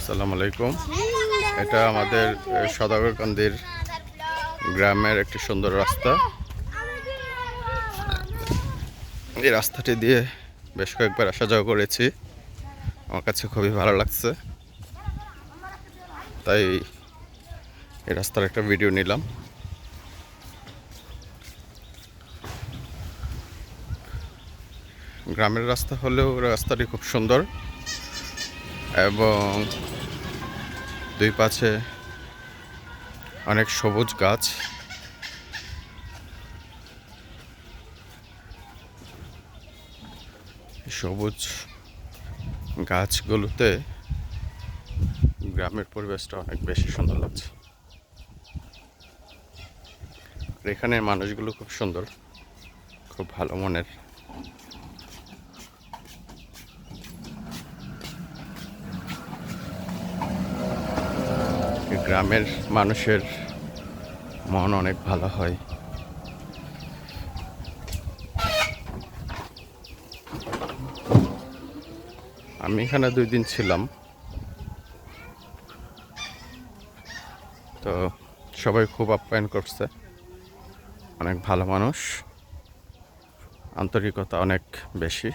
আসসালামু আলাইকুম। এটা আমাদের সদাগরকান্দির গ্রামের একটি সুন্দর রাস্তা। এই রাস্তাটি দিয়ে বেশ কয়েকবার আসা যাওয়া করেছি। আমার কাছে খুবই ভালো লাগছে। তাই এই রাস্তার একটা ভিডিও নিলাম। গ্রামের রাস্তা হলেও রাস্তাটি খুব সুন্দর। এবং দুই পাশে অনেক সবুজ গাছ। সবুজ গাছগুলোতে গ্রামের পরিবেশটা অনেক বেশি সুন্দর লাগছে। এখানের মানুষগুলো খুব সুন্দর, খুব ভালো মনের গ্রামের মানুষের মন অনেক ভালো হয়। আমি এখানে দুই দিন ছিলাম। তো সবাই খুব আপ্যায়ন করছে। অনেক ভালো মানুষ। আন্তরিকতা অনেক বেশি।